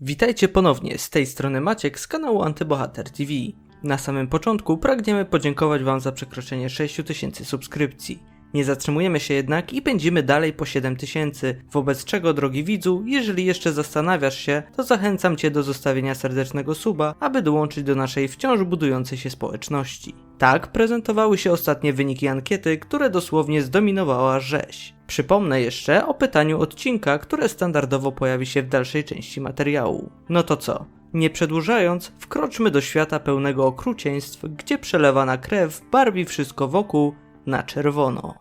Witajcie ponownie, z tej strony Maciek z kanału Antybohater TV. Na samym początku pragniemy podziękować Wam za przekroczenie 6000 subskrypcji. Nie zatrzymujemy się jednak i pędzimy dalej po 7000, wobec czego drogi widzu, jeżeli jeszcze zastanawiasz się, to zachęcam Cię do zostawienia serdecznego suba, aby dołączyć do naszej wciąż budującej się społeczności. Tak prezentowały się ostatnie wyniki ankiety, które dosłownie zdominowała rzeź. Przypomnę jeszcze o pytaniu odcinka, które standardowo pojawi się w dalszej części materiału. No to co? Nie przedłużając, wkroczmy do świata pełnego okrucieństw, gdzie przelewana krew barwi wszystko wokół na czerwono.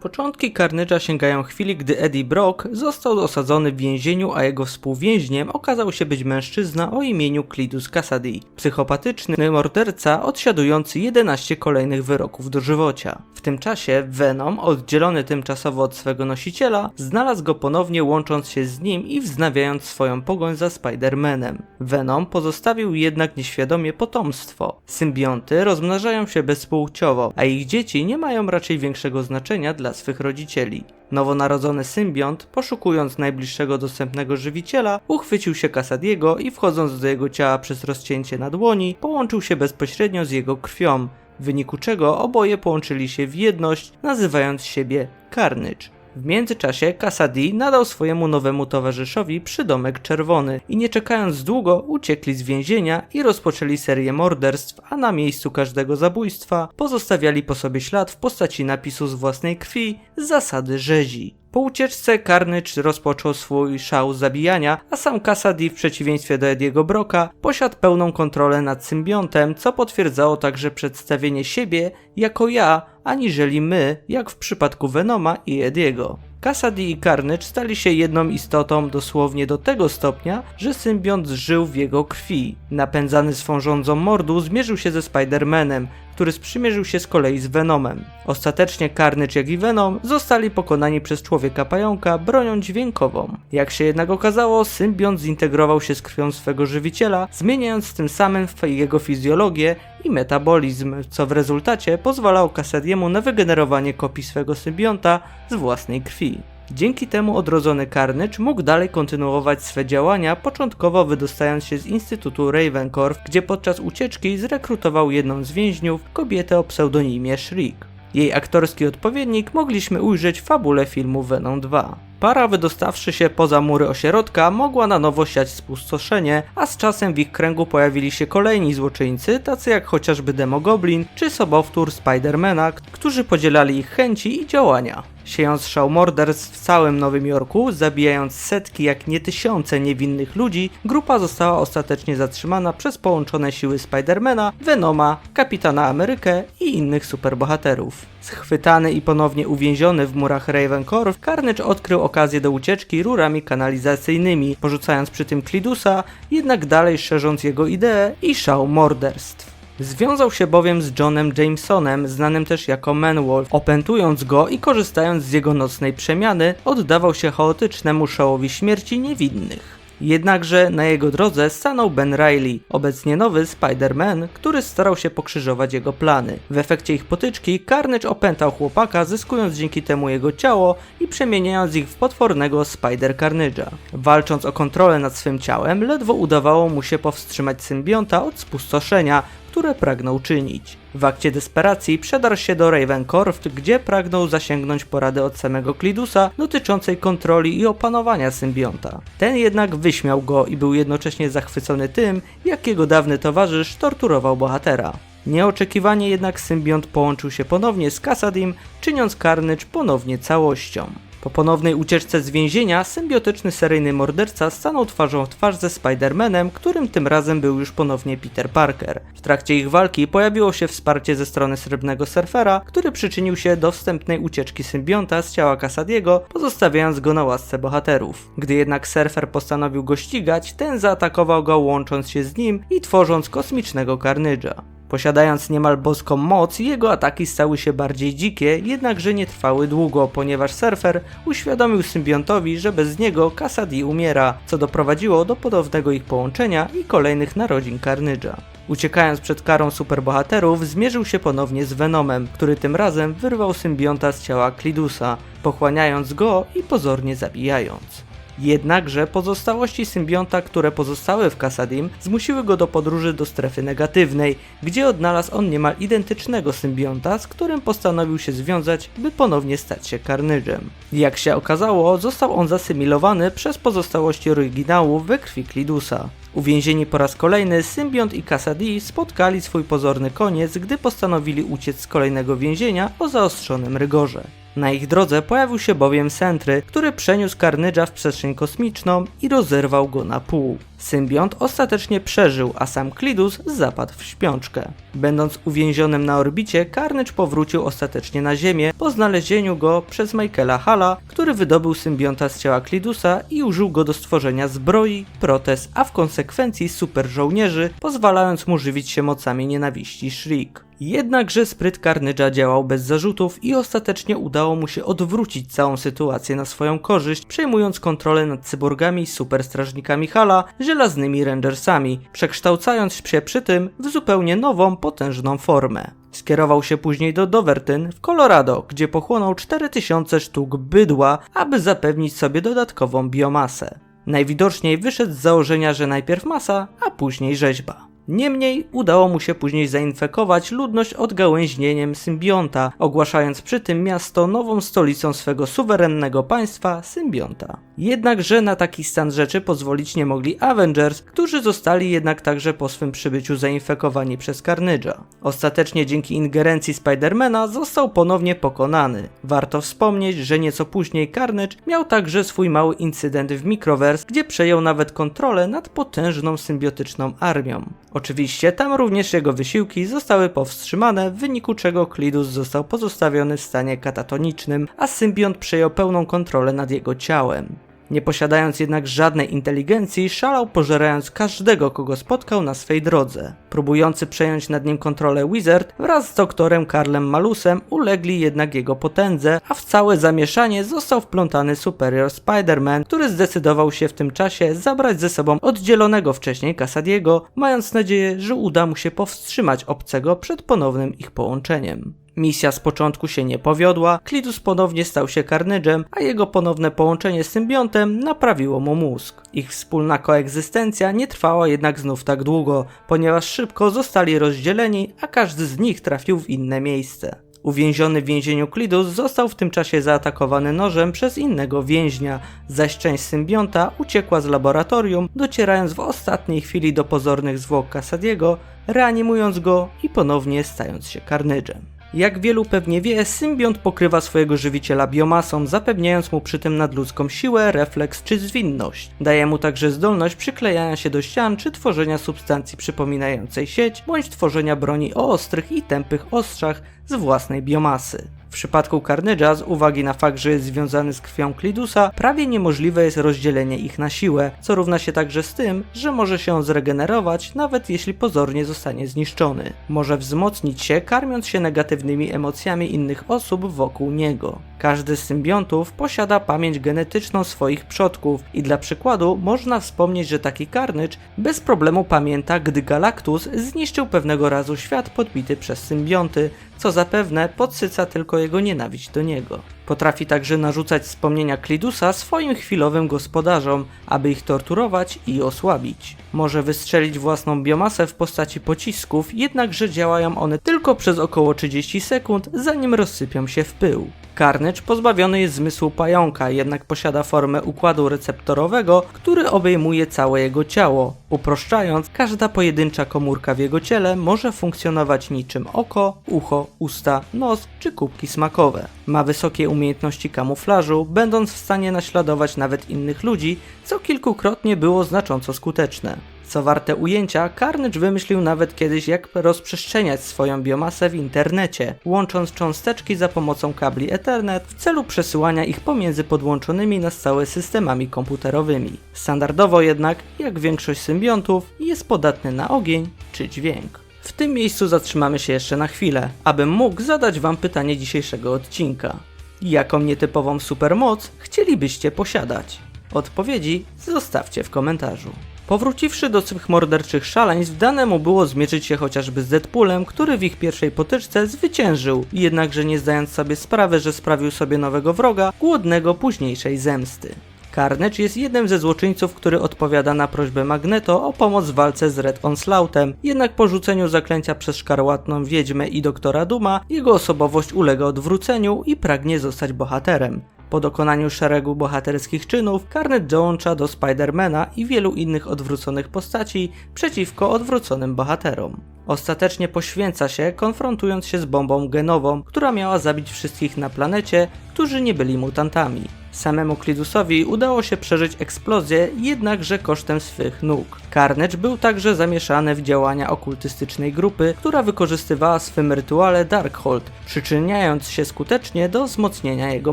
Początki Carnage'a sięgają chwili, gdy Eddie Brock został osadzony w więzieniu, a jego współwięźniem okazał się być mężczyzna o imieniu Clidus Cassidy, psychopatyczny morderca odsiadujący 11 kolejnych wyroków dożywocia. W tym czasie Venom, oddzielony tymczasowo od swego nosiciela, znalazł go ponownie łącząc się z nim i wznawiając swoją pogoń za Spider-Manem. Venom pozostawił jednak nieświadomie potomstwo. Symbionty rozmnażają się bezpłciowo, a ich dzieci nie mają raczej większego znaczenia dla swych rodzicieli. Nowonarodzony symbiont, poszukując najbliższego dostępnego żywiciela, uchwycił się Casadiego i wchodząc do jego ciała przez rozcięcie na dłoni, połączył się bezpośrednio z jego krwią, w wyniku czego oboje połączyli się w jedność, nazywając siebie Carnage. W międzyczasie Cassidy nadał swojemu nowemu towarzyszowi przydomek czerwony i nie czekając długo uciekli z więzienia i rozpoczęli serię morderstw, a na miejscu każdego zabójstwa pozostawiali po sobie ślad w postaci napisu z własnej krwi z zasady rzezi. Po ucieczce Carnage rozpoczął swój szał zabijania, a sam Cassidy w przeciwieństwie do Ediego Broka posiadł pełną kontrolę nad symbiontem, co potwierdzało także przedstawienie siebie jako ja, aniżeli my, jak w przypadku Venoma i Ediego. Cassidy i Carnage stali się jedną istotą dosłownie do tego stopnia, że symbiont żył w jego krwi. Napędzany swą rządzą mordu zmierzył się ze Spider-Manem, który sprzymierzył się z kolei z Venomem. Ostatecznie Carnage jak i Venom zostali pokonani przez człowieka pająka bronią dźwiękową. Jak się jednak okazało, symbiont zintegrował się z krwią swego żywiciela, zmieniając tym samym jego fizjologię i metabolizm, co w rezultacie pozwalało Cassadiemu na wygenerowanie kopii swego symbionta z własnej krwi. Dzięki temu odrodzony Carnage mógł dalej kontynuować swe działania, początkowo wydostając się z Instytutu Ravencorp, gdzie podczas ucieczki zrekrutował jedną z więźniów, kobietę o pseudonimie Shriek. Jej aktorski odpowiednik mogliśmy ujrzeć w fabule filmu Venom 2. Para wydostawszy się poza mury ośrodka mogła na nowo siać spustoszenie, a z czasem w ich kręgu pojawili się kolejni złoczyńcy, tacy jak chociażby Demogoblin czy sobowtór Spidermana, którzy podzielali ich chęci i działania. Siejąc szał morderstw w całym Nowym Jorku, zabijając setki jak nie tysiące niewinnych ludzi, grupa została ostatecznie zatrzymana przez połączone siły Spidermana, Venoma, Kapitana Amerykę i innych superbohaterów. Schwytany i ponownie uwięziony w murach Ravencorp, Carnage odkrył okazję do ucieczki rurami kanalizacyjnymi, porzucając przy tym Clidusa, jednak dalej szerząc jego ideę i szał morderstw. Związał się bowiem z Johnem Jamesonem, znanym też jako Manwolf. Opętując go i korzystając z jego nocnej przemiany, oddawał się chaotycznemu szałowi śmierci niewinnych. Jednakże na jego drodze stanął Ben Riley, obecnie nowy Spider-Man, który starał się pokrzyżować jego plany. W efekcie ich potyczki Carnage opętał chłopaka, zyskując dzięki temu jego ciało i przemieniając ich w potwornego Spider-Carnage'a. Walcząc o kontrolę nad swym ciałem, ledwo udawało mu się powstrzymać symbionta od spustoszenia, które pragnął czynić. W akcie desperacji przedarł się do Ravencorp, gdzie pragnął zasięgnąć porady od samego Clidusa dotyczącej kontroli i opanowania symbionta. Ten jednak wyśmiał go i był jednocześnie zachwycony tym, jak jego dawny towarzysz torturował bohatera. Nieoczekiwanie jednak symbiont połączył się ponownie z Cassadim, czyniąc Carnage ponownie całością. Po ponownej ucieczce z więzienia, symbiotyczny seryjny morderca stanął twarzą w twarz ze Spider-Manem, którym tym razem był już ponownie Peter Parker. W trakcie ich walki pojawiło się wsparcie ze strony srebrnego surfera, który przyczynił się do wstępnej ucieczki symbionta z ciała Casadiego, pozostawiając go na łasce bohaterów. Gdy jednak surfer postanowił go ścigać, ten zaatakował go łącząc się z nim i tworząc kosmicznego Carnage'a. Posiadając niemal boską moc, jego ataki stały się bardziej dzikie, jednakże nie trwały długo, ponieważ surfer uświadomił symbiontowi, że bez niego Cassidy umiera, co doprowadziło do podobnego ich połączenia i kolejnych narodzin Carnage'a. Uciekając przed karą superbohaterów, zmierzył się ponownie z Venomem, który tym razem wyrwał symbionta z ciała Klidusa, pochłaniając go i pozornie zabijając. Jednakże pozostałości symbionta, które pozostały w Kasadim, zmusiły go do podróży do strefy negatywnej, gdzie odnalazł on niemal identycznego symbionta, z którym postanowił się związać, by ponownie stać się Carnage'em. Jak się okazało, został on zasymilowany przez pozostałości oryginału we krwi Klidusa. Uwięzieni po raz kolejny, Symbiont i Kasadi spotkali swój pozorny koniec, gdy postanowili uciec z kolejnego więzienia o zaostrzonym rygorze. Na ich drodze pojawił się bowiem Sentry, który przeniósł Carnage'a w przestrzeń kosmiczną i rozerwał go na pół. Symbiont ostatecznie przeżył, a sam Klidus zapadł w śpiączkę. Będąc uwięzionym na orbicie, Carnage powrócił ostatecznie na Ziemię po znalezieniu go przez Michaela Hala, który wydobył symbionta z ciała Klidusa i użył go do stworzenia zbroi, protez, a w konsekwencji super żołnierzy, pozwalając mu żywić się mocami nienawiści Shriek. Jednakże spryt Carnage'a działał bez zarzutów i ostatecznie udało mu się odwrócić całą sytuację na swoją korzyść, przejmując kontrolę nad cyborgami superstrażnikami Hala, żelaznymi Rangersami, przekształcając się przy tym w zupełnie nową, potężną formę. Skierował się później do Dovertyn w Colorado, gdzie pochłonął 4000 sztuk bydła, aby zapewnić sobie dodatkową biomasę. Najwidoczniej wyszedł z założenia, że najpierw masa, a później rzeźba. Niemniej udało mu się później zainfekować ludność odgałęźnieniem symbionta, ogłaszając przy tym miasto nową stolicą swego suwerennego państwa symbionta. Jednakże na taki stan rzeczy pozwolić nie mogli Avengers, którzy zostali jednak także po swym przybyciu zainfekowani przez Carnage'a. Ostatecznie dzięki ingerencji Spidermana został ponownie pokonany. Warto wspomnieć, że nieco później Carnage miał także swój mały incydent w Microverse, gdzie przejął nawet kontrolę nad potężną symbiotyczną armią. Oczywiście tam również jego wysiłki zostały powstrzymane, w wyniku czego Klidus został pozostawiony w stanie katatonicznym, a symbiont przejął pełną kontrolę nad jego ciałem. Nie posiadając jednak żadnej inteligencji, szalał pożerając każdego, kogo spotkał na swej drodze. Próbujący przejąć nad nim kontrolę Wizard wraz z doktorem Karlem Malusem ulegli jednak jego potędze, a w całe zamieszanie został wplątany Superior Spider-Man, który zdecydował się w tym czasie zabrać ze sobą oddzielonego wcześniej Casadiego, mając nadzieję, że uda mu się powstrzymać obcego przed ponownym ich połączeniem. Misja z początku się nie powiodła, Klidus ponownie stał się Carnage'em, a jego ponowne połączenie z symbiontem naprawiło mu mózg. Ich wspólna koegzystencja nie trwała jednak znów tak długo, ponieważ szybko zostali rozdzieleni, a każdy z nich trafił w inne miejsce. Uwięziony w więzieniu Klidus został w tym czasie zaatakowany nożem przez innego więźnia, zaś część symbionta uciekła z laboratorium, docierając w ostatniej chwili do pozornych zwłok Casadiego, reanimując go i ponownie stając się Carnage'em. Jak wielu pewnie wie, symbiont pokrywa swojego żywiciela biomasą, zapewniając mu przy tym nadludzką siłę, refleks czy zwinność. Daje mu także zdolność przyklejania się do ścian czy tworzenia substancji przypominającej sieć, bądź tworzenia broni o ostrych i tępych ostrzach z własnej biomasy. W przypadku Carnage'a, z uwagi na fakt, że jest związany z krwią Klidusa, prawie niemożliwe jest rozdzielenie ich na siłę, co równa się także z tym, że może się on zregenerować, nawet jeśli pozornie zostanie zniszczony. Może wzmocnić się, karmiąc się negatywnymi emocjami innych osób wokół niego. Każdy z symbiontów posiada pamięć genetyczną swoich przodków i dla przykładu można wspomnieć, że taki Carnage bez problemu pamięta, gdy Galactus zniszczył pewnego razu świat podbity przez symbionty, co zapewne podsyca tylko jego nienawiść do niego. Potrafi także narzucać wspomnienia Klidusa swoim chwilowym gospodarzom, aby ich torturować i osłabić. Może wystrzelić własną biomasę w postaci pocisków, jednakże działają one tylko przez około 30 sekund, zanim rozsypią się w pył. Carnage pozbawiony jest zmysłu pająka, jednak posiada formę układu receptorowego, który obejmuje całe jego ciało. Uproszczając, każda pojedyncza komórka w jego ciele może funkcjonować niczym oko, ucho, usta, nos czy kubki smakowe. Ma wysokie umiejętności kamuflażu, będąc w stanie naśladować nawet innych ludzi, co kilkukrotnie było znacząco skuteczne. Co warte ujęcia, Carnage wymyślił nawet kiedyś jak rozprzestrzeniać swoją biomasę w internecie, łącząc cząsteczki za pomocą kabli Ethernet w celu przesyłania ich pomiędzy podłączonymi na stałe systemami komputerowymi. Standardowo jednak, jak większość symbiontów, jest podatny na ogień czy dźwięk. W tym miejscu zatrzymamy się jeszcze na chwilę, abym mógł zadać wam pytanie dzisiejszego odcinka. Jaką nietypową supermoc chcielibyście posiadać? Odpowiedzi zostawcie w komentarzu. Powróciwszy do swych morderczych szaleństw, dane mu było zmierzyć się chociażby z Deadpoolem, który w ich pierwszej potyczce zwyciężył, jednakże nie zdając sobie sprawy, że sprawił sobie nowego wroga, głodnego późniejszej zemsty. Carnage jest jednym ze złoczyńców, który odpowiada na prośbę Magneto o pomoc w walce z Red Onslaughtem, jednak po rzuceniu zaklęcia przez szkarłatną wiedźmę i doktora Duma, jego osobowość ulega odwróceniu i pragnie zostać bohaterem. Po dokonaniu szeregu bohaterskich czynów, Carnage dołącza do Spidermana i wielu innych odwróconych postaci przeciwko odwróconym bohaterom. Ostatecznie poświęca się, konfrontując się z bombą genową, która miała zabić wszystkich na planecie, którzy nie byli mutantami. Samemu Klidusowi udało się przeżyć eksplozję, jednakże kosztem swych nóg. Carnage był także zamieszany w działania okultystycznej grupy, która wykorzystywała swym rytuale Darkhold, przyczyniając się skutecznie do wzmocnienia jego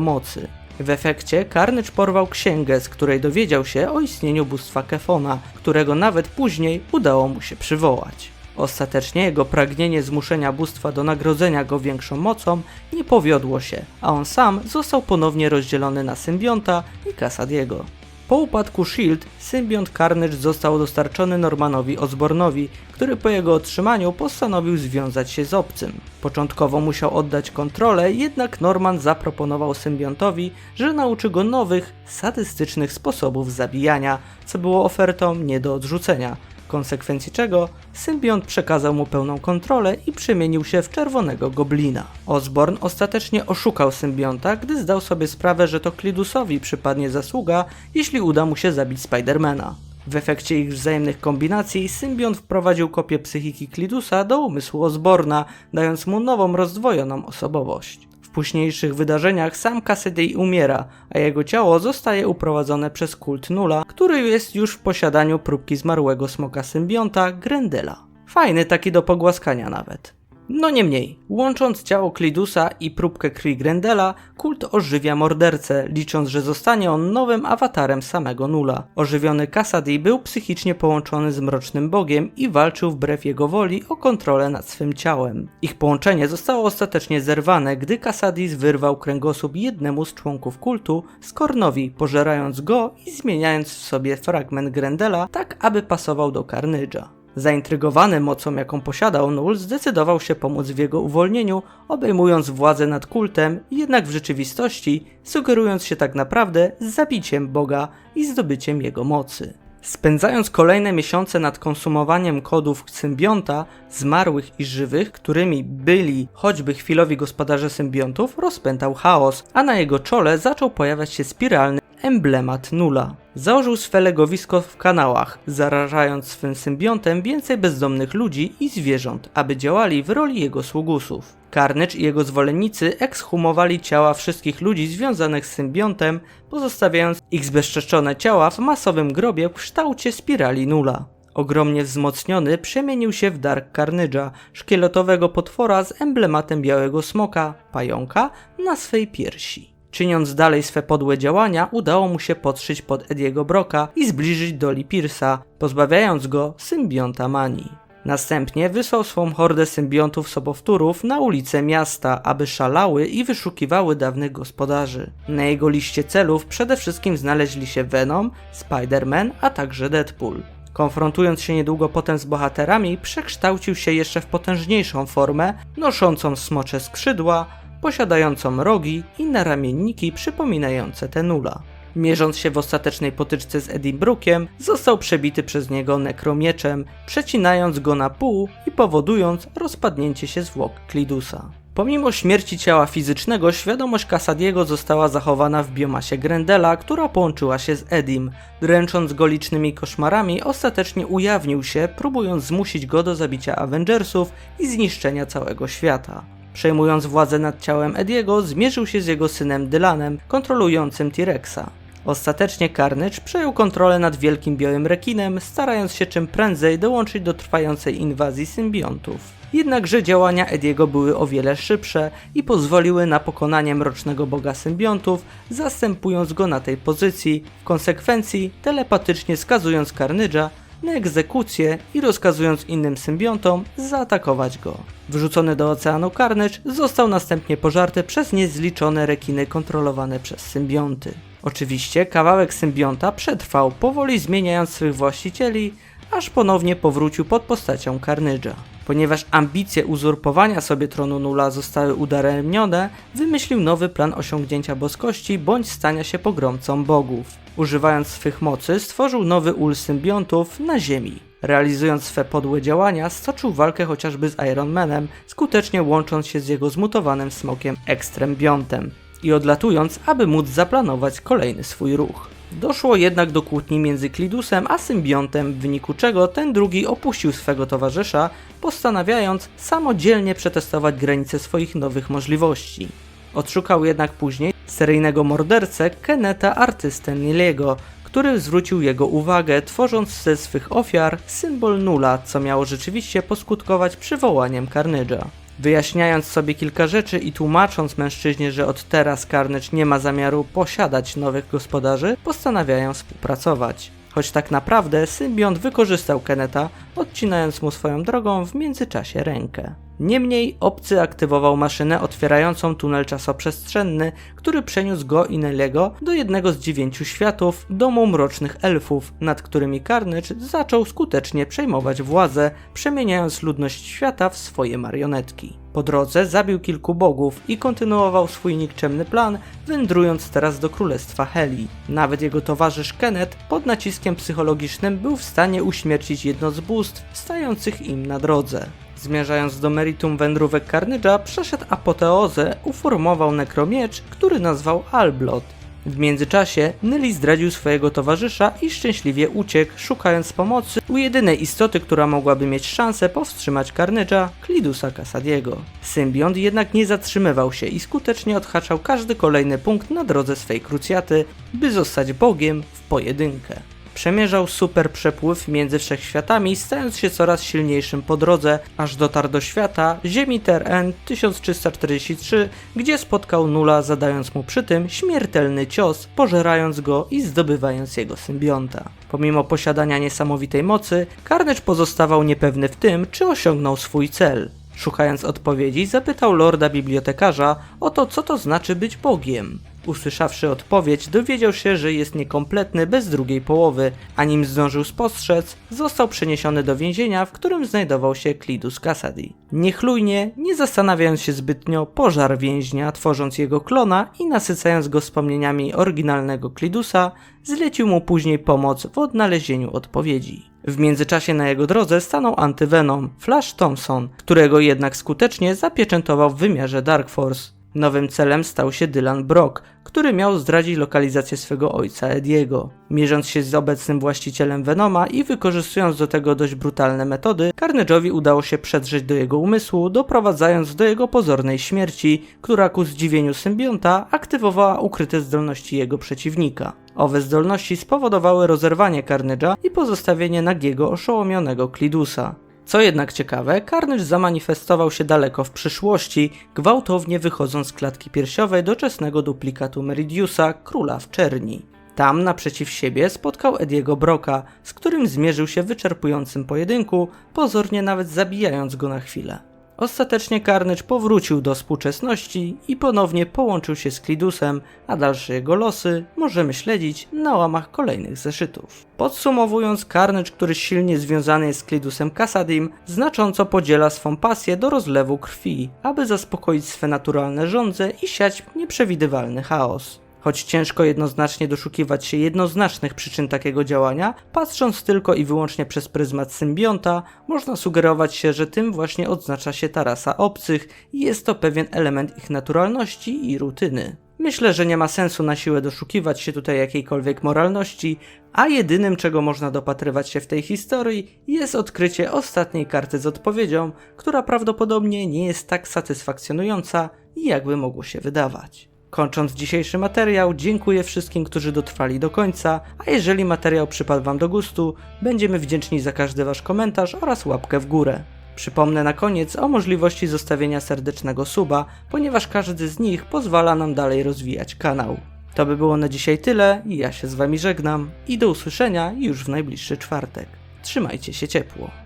mocy. W efekcie Carnage porwał księgę, z której dowiedział się o istnieniu bóstwa Kefona, którego nawet później udało mu się przywołać. Ostatecznie jego pragnienie zmuszenia bóstwa do nagrodzenia go większą mocą nie powiodło się, a on sam został ponownie rozdzielony na symbionta i Casadiego. Po upadku SHIELD, symbiont Carnage został dostarczony Normanowi Osbornowi, który po jego otrzymaniu postanowił związać się z obcym. Początkowo musiał oddać kontrolę, jednak Norman zaproponował symbiontowi, że nauczy go nowych, sadystycznych sposobów zabijania, co było ofertą nie do odrzucenia, w konsekwencji czego symbiont przekazał mu pełną kontrolę i przemienił się w czerwonego goblina. Osborn ostatecznie oszukał symbionta, gdy zdał sobie sprawę, że to Klidusowi przypadnie zasługa, jeśli uda mu się zabić Spidermana. W efekcie ich wzajemnych kombinacji symbiont wprowadził kopię psychiki Klidusa do umysłu Osborna, dając mu nową rozdwojoną osobowość. Późniejszych wydarzeniach sam Cassidy umiera, a jego ciało zostaje uprowadzone przez kult Nula, który jest już w posiadaniu próbki zmarłego smoka symbionta Grendela. Fajny taki do pogłaskania nawet. No niemniej, łącząc ciało Klidusa i próbkę krwi Grendela, kult ożywia mordercę, licząc, że zostanie on nowym awatarem samego Nula. Ożywiony Cassidy był psychicznie połączony z Mrocznym Bogiem i walczył wbrew jego woli o kontrolę nad swym ciałem. Ich połączenie zostało ostatecznie zerwane, gdy Cassadis wyrwał kręgosłup jednemu z członków kultu, Skornowi, pożerając go i zmieniając w sobie fragment Grendela tak, aby pasował do Carnage'a. Zaintrygowany mocą, jaką posiadał Null, zdecydował się pomóc w jego uwolnieniu, obejmując władzę nad kultem, jednak w rzeczywistości sugerując się tak naprawdę z zabiciem Boga i zdobyciem jego mocy. Spędzając kolejne miesiące nad konsumowaniem kodów symbionta, zmarłych i żywych, którymi byli choćby chwilowi gospodarze symbiontów, rozpętał chaos, a na jego czole zaczął pojawiać się spiralny emblemat Nula. Założył swe legowisko w kanałach, zarażając swym symbiontem więcej bezdomnych ludzi i zwierząt, aby działali w roli jego sługusów. Carnage i jego zwolennicy ekshumowali ciała wszystkich ludzi związanych z symbiontem, pozostawiając ich zbezczeszczone ciała w masowym grobie w kształcie spirali Nula. Ogromnie wzmocniony przemienił się w Dark Carnage'a, szkieletowego potwora z emblematem białego smoka, pająka, na swej piersi. Czyniąc dalej swe podłe działania, udało mu się podszyć pod Ediego Broka i zbliżyć do Lee Pierce'a, pozbawiając go symbionta manii. Następnie wysłał swą hordę symbiontów sobowtórów na ulice miasta, aby szalały i wyszukiwały dawnych gospodarzy. Na jego liście celów przede wszystkim znaleźli się Venom, Spider-Man, a także Deadpool. Konfrontując się niedługo potem z bohaterami, przekształcił się jeszcze w potężniejszą formę, noszącą smocze skrzydła, posiadającą rogi i naramienniki przypominające te nula. Mierząc się w ostatecznej potyczce z Eddie Brookiem, został przebity przez niego nekromieczem, przecinając go na pół i powodując rozpadnięcie się zwłok Klidusa. Pomimo śmierci ciała fizycznego, świadomość Casadiego została zachowana w biomasie Grendela, która połączyła się z Edim. Dręcząc go licznymi koszmarami, ostatecznie ujawnił się, próbując zmusić go do zabicia Avengersów i zniszczenia całego świata. Przejmując władzę nad ciałem Ediego, zmierzył się z jego synem Dylanem, kontrolującym T-Rexa. Ostatecznie Carnage przejął kontrolę nad wielkim białym rekinem, starając się czym prędzej dołączyć do trwającej inwazji symbiontów. Jednakże działania Ediego były o wiele szybsze i pozwoliły na pokonanie mrocznego boga symbiontów, zastępując go na tej pozycji, w konsekwencji telepatycznie skazując Carnage'a na egzekucję i rozkazując innym symbiontom zaatakować go. Wrzucony do oceanu Carnage został następnie pożarty przez niezliczone rekiny kontrolowane przez symbionty. Oczywiście kawałek symbionta przetrwał, powoli zmieniając swych właścicieli, aż ponownie powrócił pod postacią Carnage'a. Ponieważ ambicje uzurpowania sobie tronu Nula zostały udaremnione, wymyślił nowy plan osiągnięcia boskości bądź stania się pogromcą bogów. Używając swych mocy stworzył nowy ul symbiontów na Ziemi. Realizując swe podłe działania, stoczył walkę chociażby z Iron Manem, skutecznie łącząc się z jego zmutowanym smokiem Ekstrembiontem i odlatując, aby móc zaplanować kolejny swój ruch. Doszło jednak do kłótni między Klidusem a symbiontem, w wyniku czego ten drugi opuścił swego towarzysza, postanawiając samodzielnie przetestować granice swoich nowych możliwości. Odszukał jednak później seryjnego mordercę Keneta artystę Niliego, który zwrócił jego uwagę, tworząc ze swych ofiar symbol nula, co miało rzeczywiście poskutkować przywołaniem Carnage'a. Wyjaśniając sobie kilka rzeczy i tłumacząc mężczyźnie, że od teraz Carnage nie ma zamiaru posiadać nowych gospodarzy, postanawiają współpracować. Choć tak naprawdę symbiont wykorzystał Keneta, odcinając mu swoją drogą w międzyczasie rękę. Niemniej obcy aktywował maszynę otwierającą tunel czasoprzestrzenny, który przeniósł go i Nellego do jednego z dziewięciu światów, domu mrocznych elfów, nad którymi Carnage zaczął skutecznie przejmować władzę, przemieniając ludność świata w swoje marionetki. Po drodze zabił kilku bogów i kontynuował swój nikczemny plan, wędrując teraz do królestwa Heli. Nawet jego towarzysz Kenneth pod naciskiem psychologicznym był w stanie uśmiercić jedno z bóstw stających im na drodze. Zmierzając do meritum wędrówek Carnage'a, przeszedł apoteozę, uformował nekromiecz, który nazwał Alblot. W międzyczasie Nelly zdradził swojego towarzysza i szczęśliwie uciekł, szukając pomocy u jedynej istoty, która mogłaby mieć szansę powstrzymać Carnage'a, Clidusa Cassadiego. Symbiont jednak nie zatrzymywał się i skutecznie odhaczał każdy kolejny punkt na drodze swej krucjaty, by zostać Bogiem w pojedynkę. Przemierzał super przepływ między wszechświatami, stając się coraz silniejszym po drodze, aż dotarł do świata Ziemi Ter-En 1343, gdzie spotkał Nula, zadając mu przy tym śmiertelny cios, pożerając go i zdobywając jego symbionta. Pomimo posiadania niesamowitej mocy, Carnage pozostawał niepewny w tym, czy osiągnął swój cel. Szukając odpowiedzi, zapytał lorda bibliotekarza o to, co to znaczy być Bogiem. Usłyszawszy odpowiedź, dowiedział się, że jest niekompletny bez drugiej połowy, a nim zdążył spostrzec, został przeniesiony do więzienia, w którym znajdował się Clidus Cassady. Niechlujnie, nie zastanawiając się zbytnio, pożar więźnia, tworząc jego klona i nasycając go wspomnieniami oryginalnego Clidusa, zlecił mu później pomoc w odnalezieniu odpowiedzi. W międzyczasie na jego drodze stanął antyvenom Flash Thompson, którego jednak skutecznie zapieczętował w wymiarze Dark Force. Nowym celem stał się Dylan Brock, który miał zdradzić lokalizację swego ojca Ediego. Mierząc się z obecnym właścicielem Venoma i wykorzystując do tego dość brutalne metody, Carnage'owi udało się przedrzeć do jego umysłu, doprowadzając do jego pozornej śmierci, która ku zdziwieniu symbionta aktywowała ukryte zdolności jego przeciwnika. Owe zdolności spowodowały rozerwanie Carnage'a i pozostawienie nagiego, oszołomionego Clidusa. Co jednak ciekawe, Carnage zamanifestował się daleko w przyszłości, gwałtownie wychodząc z klatki piersiowej doczesnego duplikatu Meridiusa, króla w czerni. Tam naprzeciw siebie spotkał Ediego Broka, z którym zmierzył się w wyczerpującym pojedynku, pozornie nawet zabijając go na chwilę. Ostatecznie Carnage powrócił do współczesności i ponownie połączył się z Klidusem, a dalsze jego losy możemy śledzić na łamach kolejnych zeszytów. Podsumowując, Carnage, który silnie związany jest z Klidusem Cassadim, znacząco podziela swą pasję do rozlewu krwi, aby zaspokoić swe naturalne żądze i siać nieprzewidywalny chaos. Choć ciężko jednoznacznie doszukiwać się jednoznacznych przyczyn takiego działania, patrząc tylko i wyłącznie przez pryzmat symbionta, można sugerować się, że tym właśnie odznacza się ta rasa obcych i jest to pewien element ich naturalności i rutyny. Myślę, że nie ma sensu na siłę doszukiwać się tutaj jakiejkolwiek moralności, a jedynym czego można dopatrywać się w tej historii jest odkrycie ostatniej karty z odpowiedzią, która prawdopodobnie nie jest tak satysfakcjonująca, jakby mogło się wydawać. Kończąc dzisiejszy materiał, dziękuję wszystkim, którzy dotrwali do końca, a jeżeli materiał przypadł Wam do gustu, będziemy wdzięczni za każdy Wasz komentarz oraz łapkę w górę. Przypomnę na koniec o możliwości zostawienia serdecznego suba, ponieważ każdy z nich pozwala nam dalej rozwijać kanał. To by było na dzisiaj tyle, ja się z Wami żegnam i do usłyszenia już w najbliższy czwartek. Trzymajcie się ciepło.